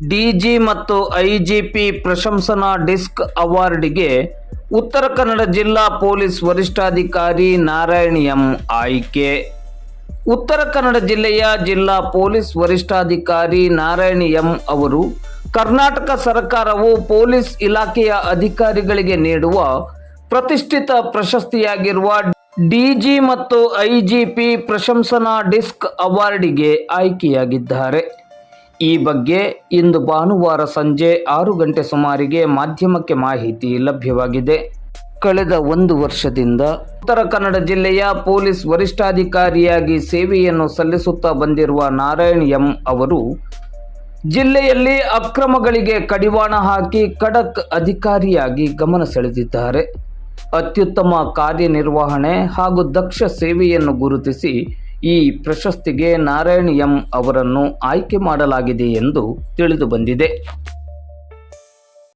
DG ಮತ್ತು IGP ಪ್ರಶಂಸನಾ disc ಅವಾರ್ಡ್ಗೆ Uttara Kannada ಜಿಲ್ಲಾ ಪೊಲೀಸ್ ವರಿಷ್ಠಾಧಿಕಾರಿ ನಾರಾಯಣ್ ಎಂ ಆಯ್ಕೆ. ಉತ್ತರ ಕನ್ನಡ ಜಿಲ್ಲೆಯ ಜಿಲ್ಲಾ ಪೊಲೀಸ್ ವರಿಷ್ಠಾಧಿಕಾರಿ ನಾರಾಯಣ್ ಎಂ ಅವರು ಕರ್ನಾಟಕ ಸರ್ಕಾರವು ಪೊಲೀಸ್ ಇಲಾಖೆಯ ಅಧಿಕಾರಿಗಳಿಗೆ ನೀಡುವ ಪ್ರತಿಷ್ಠಿತ ಪ್ರಶಸ್ತಿಯಾಗಿರುವ ಡಿಜಿ ಮತ್ತು ಐಜಿಪಿ ಪ್ರಶಂಸನಾ ಡಿಸ್ಕ್ ಅವಾರ್ಡಿಗೆ ಆಯ್ಕೆಯಾಗಿದ್ದಾರೆ. ಈ ಬಗ್ಗೆ ಇಂದು ಭಾನುವಾರ ಸಂಜೆ ಆರು ಗಂಟೆ ಸುಮಾರಿಗೆ ಮಾಧ್ಯಮಕ್ಕೆ ಮಾಹಿತಿ ಲಭ್ಯವಾಗಿದೆ. ಕಳೆದ ಒಂದು ವರ್ಷದಿಂದ ಉತ್ತರ ಕನ್ನಡ ಜಿಲ್ಲೆಯ ಪೊಲೀಸ್ ವರಿಷ್ಠಾಧಿಕಾರಿಯಾಗಿ ಸೇವೆಯನ್ನು ಸಲ್ಲಿಸುತ್ತಾ ಬಂದಿರುವ ನಾರಾಯಣ್ ಎಂ ಅವರು, ಜಿಲ್ಲೆಯಲ್ಲಿ ಅಕ್ರಮಗಳಿಗೆ ಕಡಿವಾಣ ಹಾಕಿ ಖಡಕ್ ಅಧಿಕಾರಿಯಾಗಿ ಗಮನ ಸೆಳೆದಿದ್ದಾರೆ. ಅತ್ಯುತ್ತಮ ಕಾರ್ಯನಿರ್ವಹಣೆ ಹಾಗೂ ದಕ್ಷ ಸೇವೆಯನ್ನು ಗುರುತಿಸಿ ಈ ಪ್ರಶಸ್ತಿಗೆ ನಾರಾಯಣ್ ಎಂ ಅವರನ್ನು ಆಯ್ಕೆ ಮಾಡಲಾಗಿದೆ ಎಂದು ತಿಳಿದು ಬಂದಿದೆ.